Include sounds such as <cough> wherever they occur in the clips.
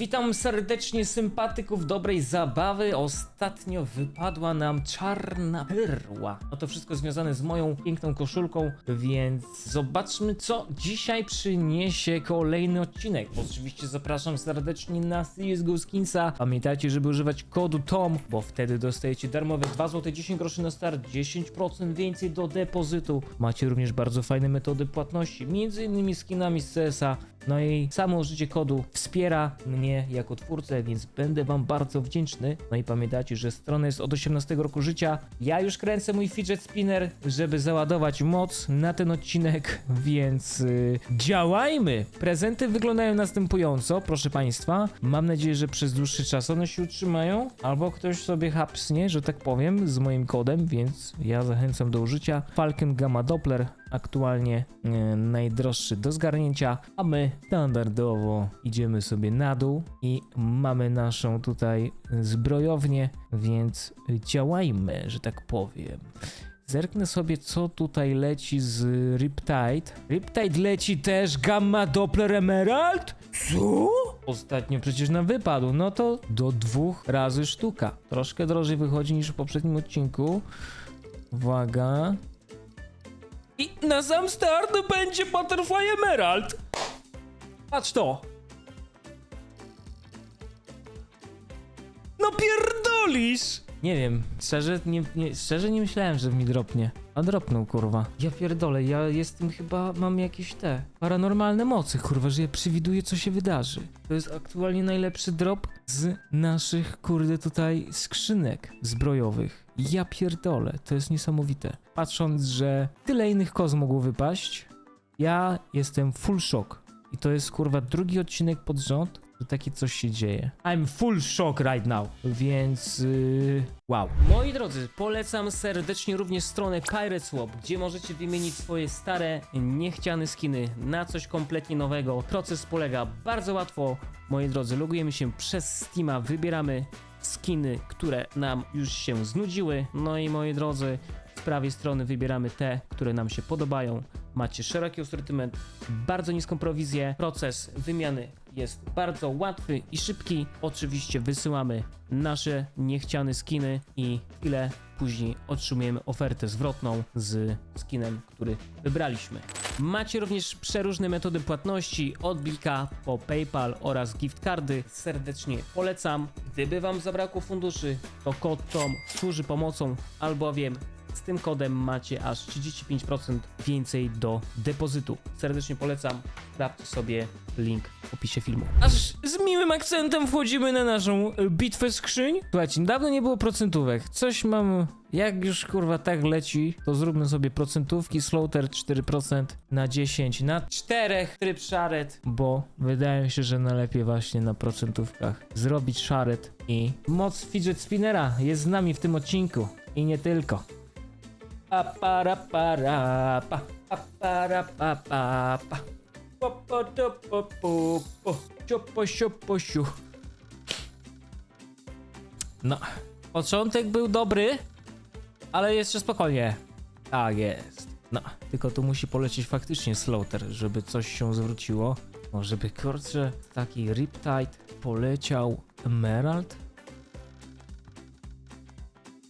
Witam serdecznie sympatyków dobrej zabawy. Ostatnio wypadła nam czarna perła. No to wszystko związane z moją piękną koszulką, więc zobaczmy co dzisiaj przyniesie kolejny odcinek. Oczywiście zapraszam serdecznie na CSGO Skinsa. Pamiętajcie, żeby używać kodu TOM, bo wtedy dostajecie darmowe 2 zł 10 groszy na start, 10% więcej do depozytu. Macie również bardzo fajne metody płatności, między innymi skinami z CSA. No i samo użycie kodu wspiera mnie jako twórcę, więc będę wam bardzo wdzięczny. No i pamiętajcie, że strona jest od 18 roku życia. Ja już kręcę mój fidget spinner, żeby załadować moc na ten odcinek, <laughs> więc yy, działajmy! Prezenty wyglądają następująco, proszę państwa. Mam nadzieję, że przez dłuższy czas one się utrzymają, albo ktoś sobie hapsnie, że tak powiem, z moim kodem, więc ja zachęcam do użycia. Falcon Gamma Doppler aktualnie e, najdroższy do zgarnięcia, a my standardowo idziemy sobie na dół i mamy naszą tutaj zbrojownię, więc działajmy, że tak powiem. Zerknę sobie, co tutaj leci z Riptide. Riptide leci też Gamma Doppler Emerald? Co? Ostatnio przecież nam wypadł, no to do dwóch razy sztuka. Troszkę drożej wychodzi niż w poprzednim odcinku. Uwaga. I na sam start będzie Butterfly Emerald. Patrz to. No pierdolisz! Nie wiem, szczerze nie, nie, szczerze nie myślałem, że mi dropnie. A dropnął, kurwa. Ja pierdolę, ja jestem chyba, mam jakieś te paranormalne mocy, kurwa, że ja przewiduję, co się wydarzy. To jest aktualnie najlepszy drop z naszych, kurde, tutaj skrzynek zbrojowych. Ja pierdolę, to jest niesamowite. Patrząc, że tyle innych koz mogło wypaść, ja jestem full shock. I to jest, kurwa, drugi odcinek pod rząd, że takie coś się dzieje. I'm full shock right now, więc yy, wow. Moi drodzy, polecam serdecznie również stronę Pirate Swap, gdzie możecie wymienić swoje stare, niechciane skiny na coś kompletnie nowego. Proces polega bardzo łatwo. Moi drodzy, logujemy się przez Steama, wybieramy skiny, które nam już się znudziły. No i moi drodzy, z prawej strony wybieramy te, które nam się podobają. Macie szeroki asortyment, bardzo niską prowizję. Proces wymiany jest bardzo łatwy i szybki. Oczywiście wysyłamy nasze niechciane skiny i chwilę później otrzymujemy ofertę zwrotną z skinem, który wybraliśmy. Macie również przeróżne metody płatności od Blika po PayPal oraz gift cardy. Serdecznie polecam. Gdyby wam zabrakło funduszy, to kod TOM służy pomocą, albowiem z tym kodem macie aż 35% więcej do depozytu. Serdecznie polecam. Sprawdźcie sobie link w opisie filmu. Aż z miłym akcentem wchodzimy na naszą y, bitwę skrzyń. Słuchajcie, dawno nie było procentówek. Coś mam... Jak już kurwa tak leci, to zróbmy sobie procentówki. Slaughter 4% na 10, na 4 tryb szaret, bo wydaje mi się, że najlepiej właśnie na procentówkach zrobić szaret i moc fidget spinnera jest z nami w tym odcinku i nie tylko. Pa para para pa po. No, początek był dobry, ale jeszcze spokojnie. Tak jest. No, tylko tu musi polecieć faktycznie Slaughter, żeby coś się zwróciło. No, żeby kurczę, taki Riptide poleciał Emerald.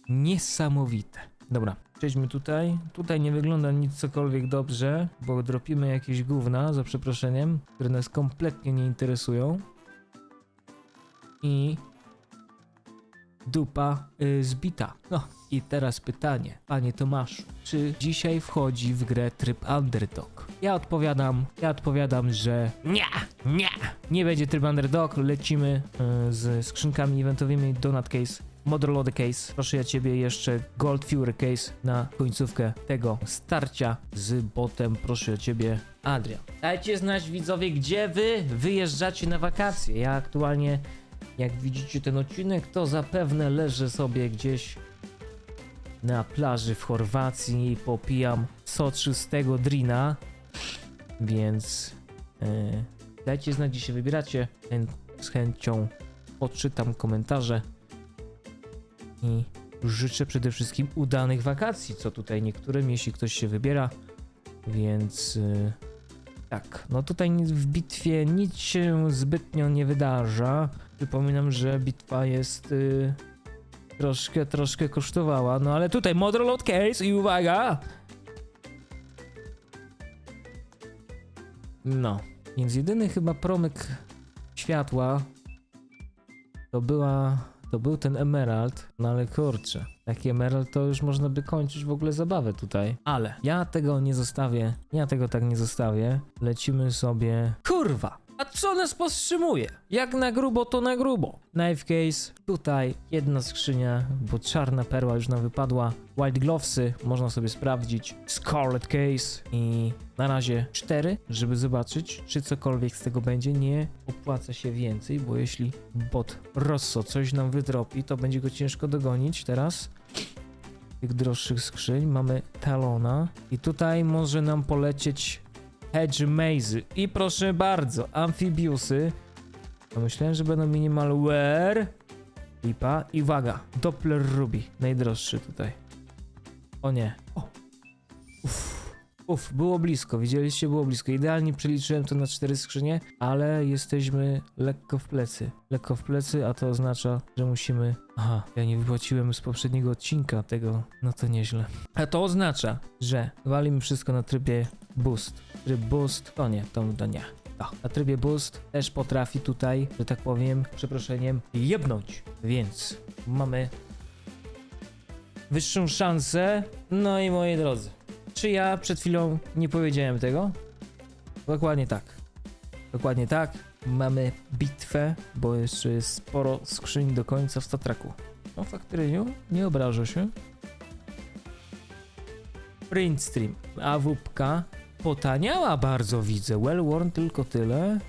Niesamowite. Dobra, przejdźmy tutaj. Tutaj nie wygląda nic cokolwiek dobrze, bo dropimy jakieś gówna, za przeproszeniem, które nas kompletnie nie interesują. I dupa y, zbita. No i teraz pytanie, panie Tomaszu, czy dzisiaj wchodzi w grę tryb underdog? Ja odpowiadam, ja odpowiadam, że nie, nie, nie będzie tryb underdog, lecimy y, z skrzynkami eventowymi Donut Case. Modrolody Case, proszę ja ciebie jeszcze Gold Fury Case na końcówkę tego starcia z botem, proszę ja ciebie Adrian. Dajcie znać widzowie, gdzie wy wyjeżdżacie na wakacje. Ja aktualnie jak widzicie ten odcinek, to zapewne leżę sobie gdzieś na plaży w Chorwacji i popijam soczystego drina, więc yy, dajcie znać, gdzie się wybieracie. Z chęcią odczytam komentarze i życzę przede wszystkim udanych wakacji, co tutaj niektórym, jeśli ktoś się wybiera, więc yy, Tak, no tutaj w bitwie nic się zbytnio nie wydarza. Przypominam, że bitwa jest y, troszkę, troszkę kosztowała, no ale tutaj Model Load Case i uwaga! No, więc jedyny chyba promyk światła to była, to był ten Emerald, no ale kurczę, taki Emerald to już można by kończyć w ogóle zabawę tutaj. Ale ja tego nie zostawię, ja tego tak nie zostawię. Lecimy sobie... Kurwa! A co nas powstrzymuje? Jak na grubo, to na grubo. Knife case, tutaj jedna skrzynia, bo czarna perła już nam wypadła. White glovesy, można sobie sprawdzić. Scarlet case i na razie cztery, żeby zobaczyć, czy cokolwiek z tego będzie. Nie opłaca się więcej, bo jeśli bot Rosso coś nam wydropi, to będzie go ciężko dogonić teraz tych droższych skrzyń. Mamy Talona i tutaj może nam polecieć Hedge Maze. I proszę bardzo, Amphibiusy. No myślałem, że będą minimal wear. Lipa. I uwaga, Doppler Ruby. Najdroższy tutaj. O nie. Uff. Uff, było blisko, widzieliście, było blisko. Idealnie przeliczyłem to na cztery skrzynie, ale jesteśmy lekko w plecy. Lekko w plecy, a to oznacza, że musimy... Aha, ja nie wypłaciłem z poprzedniego odcinka tego, no to nieźle. A to oznacza, że walimy wszystko na trybie boost. Tryb boost, to nie, to, to nie. To. Na trybie boost też potrafi tutaj, że tak powiem, przeproszeniem, jebnąć. Więc mamy wyższą szansę. No i moi drodzy, czy ja przed chwilą nie powiedziałem tego? Dokładnie tak. Dokładnie tak. Mamy bitwę, bo jeszcze jest sporo skrzyń do końca w statraku. No faktycznie nie obrażę się. Print stream. AWP potaniała bardzo, widzę. Well worn tylko tyle.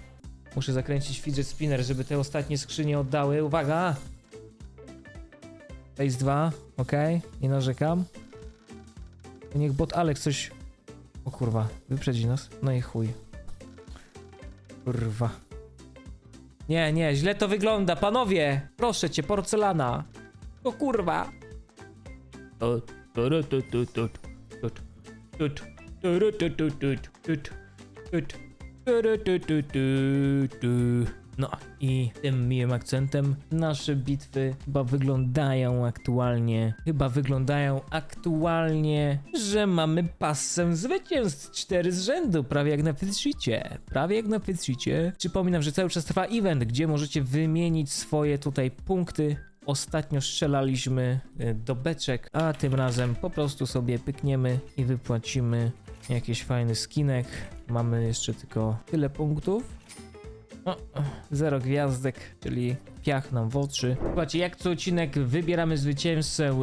Muszę zakręcić fidget spinner, żeby te ostatnie skrzynie oddały. Uwaga! Phase 2, ok, nie narzekam. Niech bot Alex coś... O kurwa, wyprzedzi nas. No i chuj. Kurwa. Nie, nie, źle to wygląda, panowie! Proszę cię, porcelana! O kurwa! O, tu, tu, tu, tu, tu, tu, no i tym miłym akcentem nasze bitwy chyba wyglądają aktualnie, chyba wyglądają aktualnie, że mamy pasem zwycięstw 4 z rzędu, prawie jak na Fitzsheetie, prawie jak na Fitzsheetie. Przypominam, że cały czas trwa event, gdzie możecie wymienić swoje tutaj punkty Ostatnio strzelaliśmy y, do beczek, a tym razem po prostu sobie pykniemy i wypłacimy jakiś fajny skinek. Mamy jeszcze tylko tyle punktów. No, zero gwiazdek, czyli piach nam w oczy. Słuchajcie, jak co odcinek wybieramy zwycięzcę e,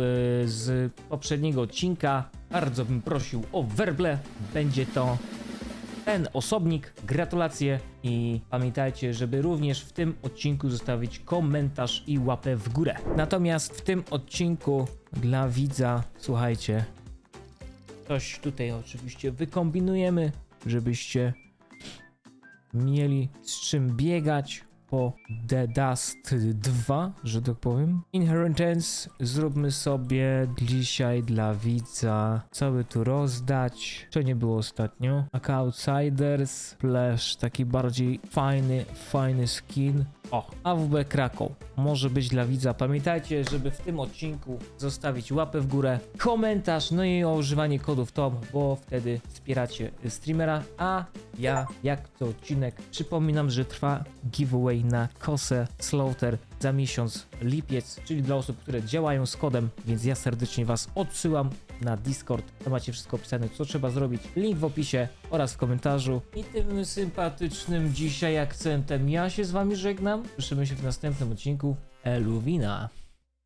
z poprzedniego odcinka. Bardzo bym prosił o werble. Będzie to ten osobnik. Gratulacje i pamiętajcie, żeby również w tym odcinku zostawić komentarz i łapę w górę. Natomiast w tym odcinku dla widza, słuchajcie, coś tutaj oczywiście wykombinujemy, żebyście mieli z czym biegać po The Dust 2, że tak powiem. Inheritance zróbmy sobie dzisiaj dla widza cały tu rozdać. Co nie było ostatnio? Aka Outsiders, Splash, taki bardziej fajny, fajny skin. O, AWB Krakow może być dla widza. Pamiętajcie, żeby w tym odcinku zostawić łapę w górę, komentarz, no i o używanie kodów TOP, bo wtedy wspieracie streamera, a ja, jak to odcinek, przypominam, że trwa giveaway na kosę Slaughter za miesiąc lipiec, czyli dla osób, które działają z kodem, więc ja serdecznie Was odsyłam na Discord. Tam macie wszystko opisane, co trzeba zrobić. Link w opisie oraz w komentarzu. I tym sympatycznym dzisiaj akcentem ja się z Wami żegnam. Słyszymy się w następnym odcinku. Eluwina.